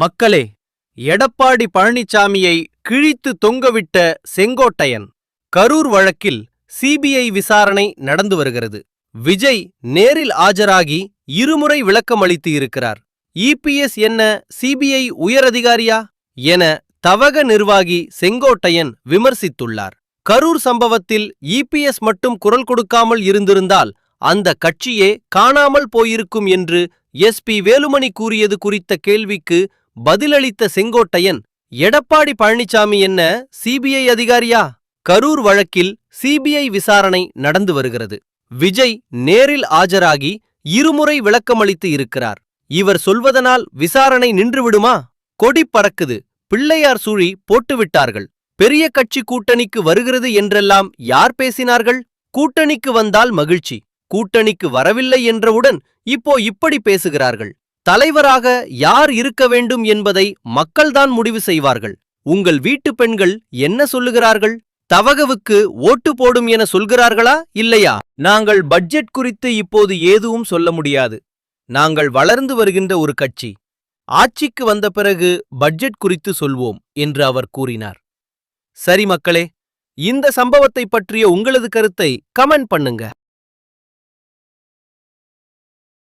மக்களே எடப்பாடி பழனிசாமியை கிழித்து தொங்கவிட்ட செங்கோட்டையன் கரூர் வழக்கில் சிபிஐ விசாரணை நடந்து வருகிறது. விஜய் நேரில் ஆஜராகி இருமுறை விளக்கம் அளித்து இருக்கிறார் இபிஎஸ் என்ன சிபிஐ உயரதிகாரியா என தவக நிர்வாகி செங்கோட்டையன் விமர்சித்துள்ளார். கரூர் சம்பவத்தில் இபிஎஸ் மட்டும் குரல் கொடுக்காமல் இருந்திருந்தால் அந்த கட்சியே காணாமல் போயிருக்கும் என்று எஸ்பி வேலுமணி கூறியது குறித்த கேள்விக்கு பதிலளித்த செங்கோட்டையன் எடப்பாடி பழனிசாமி என்ன சிபிஐ அதிகாரியா? கரூர் வழக்கில் சிபிஐ விசாரணை நடந்து வருகிறது. விஜய் நேரில் ஆஜராகி இருமுறை விளக்கமளித்து இருக்கிறார். இவர் சொல்வதனால் விசாரணை நின்றுவிடுமா? கொடி பறக்குது. பிள்ளையார் சூழி போட்டுவிட்டார்கள். பெரிய கட்சி கூட்டணிக்கு வருகிறது என்றெல்லாம் யார் பேசினார்கள்? கூட்டணிக்கு வந்தால் மகிழ்ச்சி. கூட்டணிக்கு வரவில்லை என்றவுடன் இப்போ இப்படி பேசுகிறார்கள். தலைவராக யார் இருக்க வேண்டும் என்பதை மக்கள்தான் முடிவு செய்வார்கள். உங்கள் வீட்டு பெண்கள் என்ன சொல்லுகிறார்கள்? தவகவுக்கு ஓட்டு போடும் என சொல்கிறார்களா இல்லையா? நாங்கள் பட்ஜெட் குறித்து இப்போது எதுவும் சொல்ல முடியாது. நாங்கள் வளர்ந்து வருகின்ற ஒரு கட்சி. ஆட்சிக்கு வந்த பிறகு பட்ஜெட் குறித்து சொல்வோம் என்று அவர் கூறினார். சரி மக்களே இந்த சம்பவத்தை பற்றிய உங்களது கருத்தை கமெண்ட் பண்ணுங்க.